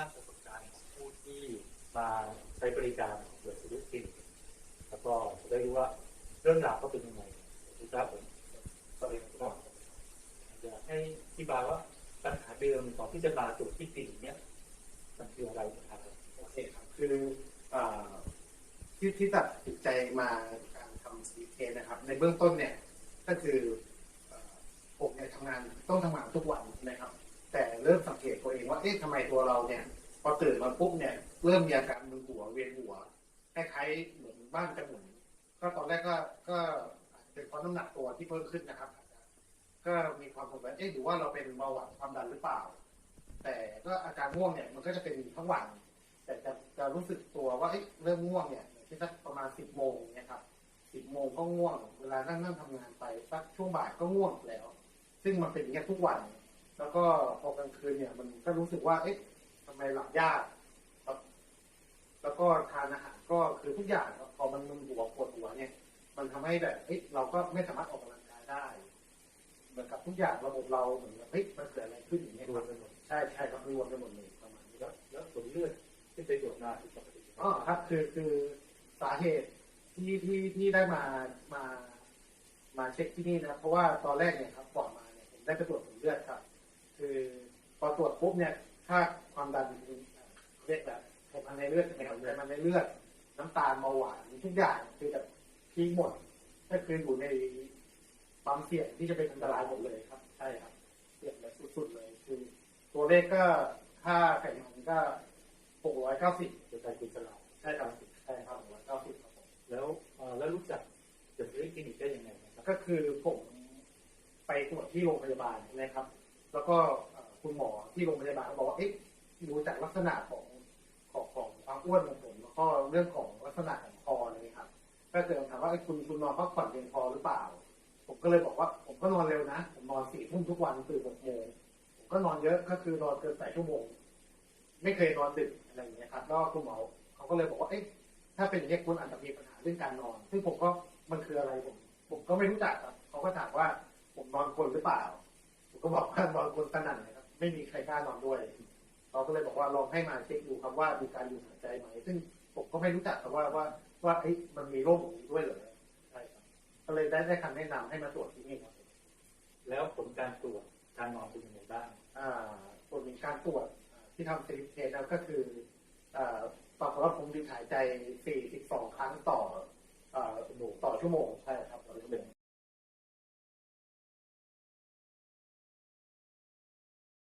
าษณ์ประสบการณ์ของผู้ที่มาใช้บริการเปิดสวิตคลินิกแล้วก็จะได้รู้ว่าเรื่องราวเขาเป็นยังไงนะครับผมก็เลยก็อยากให้ที่บายว่าปัญหาเดิมของที่จะมาตรวจที่คลินเนี้ยมันคืออะไรครับโอเคครับคืออ่าที่ที่ตัดสินใจมาการทำซีเคนะครับ ในเบื้องต้นเนี่ยก็คือเอ่อผมเนี่ยทำงานต้องทำงานทุกวันน อ๊ะทำไมตัวเราเนี่ยพอตื่นมาปุ๊บเนี่ย เริ่มมีอาการมึนหัวเวียนหัวคล้ายๆเหมือนบ้านจะหมุนก็ตอนแรกก็ก็เป็นเพราะน้ำหนักตัวที่เพิ่มขึ้นนะครับ ก็มีความสงสัยเอ๊ะหรือว่าเราเป็นเบาหวานความดันหรือเปล่า แต่ก็อาการง่วงเนี่ยมันก็จะเป็นทั้งวัน แต่จะจะรู้สึกตัวว่าเอ๊ะเริ่มง่วงเนี่ยที่สักประมาณสิบโมงเนี่ยครับสิบโมงก็ง่วง เวลานั่งนั่งทำงานไปสักช่วงบ่ายก็ง่วงแล้ว ซึ่งมันเป็นอย่างเงี้ทุกวัน แล้วก็พอกลางคืนเนี่ยมันก็รู้สึกว่า เอ๊ะทำไมหลับยากครับ แล้วก็ทานอาหารก็คือทุกอย่างครับพอมันมึนหัวปวดหัวเนี่ย มันทำให้แบบเอ๊ะเราก็ไม่สามารถออกกำลังกายได้ เหมือนกับทุกอย่างระบบเราเหมือนกับเฮ้ยมันเกิดอะไรขึ้นอย่างเงี้ยรควรัมบไปหมดใช่ใช่ครับรวมไปหมดเลยประมาณนี้แล้วแล้วผลเลือดที่ไปตรวจมาที่ปกติอ๋อครับ คือคือสาเหตุที่ที่ที่ได้มามามาเช็คที่นี่นะเพราะว่าตอนแรกเนี่ยครับก่อนมาเนี่ยผมได้ไปตรวจผลเลือดครับ คือพอตรวจปุ๊บเนี่ยค่าความดันเรียกแบบไขมันในเลือดนะครับไขมันในเลือด น้ำตาลเบาหวานทุกอย่างคือแบบพีคหมดก็คืออยู่ในความเสี่ยงที่จะเป็นอันตรายหมดเลยครับ ใช่ครับเสี่ยงแบบสุดๆเลย คือ ตัวเลขก็ค่าไขมันก็หกร้อยเก้าสิบจะใช้คุณสลาใช่ครับใช่ครับหกร้อยเก้าสิบครับผมแล้วเอ่อแล้วรู้จักเกิดที่คลินิกได้ยังไงนะครับก็คือผมไปตรวจที่โรงพยาบาลนะครับ แล้วก็คุณหมอที่โรงพยาบาลบอกว่าเอ๊ะดูจากลักษณะของของของความอ้วนของผม แล้วก็เรื่องของลักษณะของคอเลยครับ ก็คือถามว่าเอ้คุณคุณนอนพักผ่อนเพียงพอหรือเปล่า ผมก็เลยบอกว่าผมก็นอนเร็วนะ ผมนอนสี่ทุ่มทุกวันตื่นหกโมงผมก็นอนเยอะก็คือนอนเกินแปดชั่วโมง ไม่เคยนอนดึกอะไรอย่างเงี้ยครับแล้วคุณหมอเขาก็เลยบอกว่าเอ๊ะถ้าเป็นอย่างนี้ยคุณอาจจะมีปัญหาเรื่องการนอน ซึ่งผมก็มันคืออะไรผม ผมก็ไม่รู้จักครับเขาก็ถามว่าผมนอน ก็บอกว่านอนกลนสนั่นเลยครับ ไม่มีใครกล้านอนด้วยเขาก็เลยบอกว่าลองให้มาเช็คดูครับว่ามีการหยุดหายใจไหม ซึ่งผมก็ไม่รู้จักครับว่าว่าว่าเอ๊ะมันมีโรคอย่างนี้ด้วยเหรอใช่ครับก็เลยได้ได้คำแนะนำให้มาตรวจที่นี่ครับ แล้วผลการตรวจการนอนเป็นยังไงบ้างอ่าผลการตรวจอ่าที่ทำสลิปเทสแล้วก็คืออ่าปรากฏว่าผมหยุดหายใจ 42 ครั้งต่ออ่าต่อชั่วโมงใช่ครับต่อชั่วโมง